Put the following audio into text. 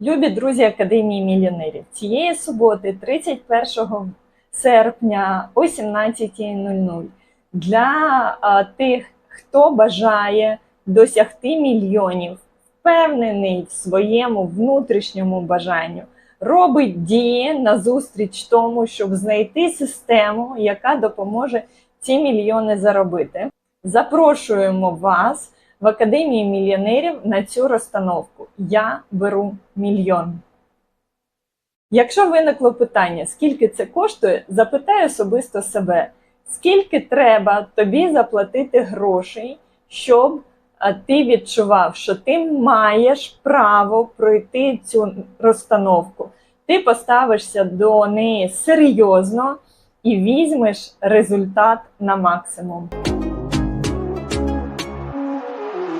Любі друзі Академії мільйонерів, цієї суботи, 31 серпня о 17.00 для тих, хто бажає досягти мільйонів, впевнений в своєму внутрішньому бажанню, робить дії назустріч тому, щоб знайти систему, яка допоможе ці мільйони заробити. Запрошуємо вас в Академії мільйонерів на цю розстановку. Я беру мільйон. Якщо виникло питання, скільки це коштує, запитай особисто себе, скільки треба тобі заплатити грошей, щоб ти відчував, що ти маєш право пройти цю розстановку. Ти поставишся до неї серйозно і візьмеш результат на максимум.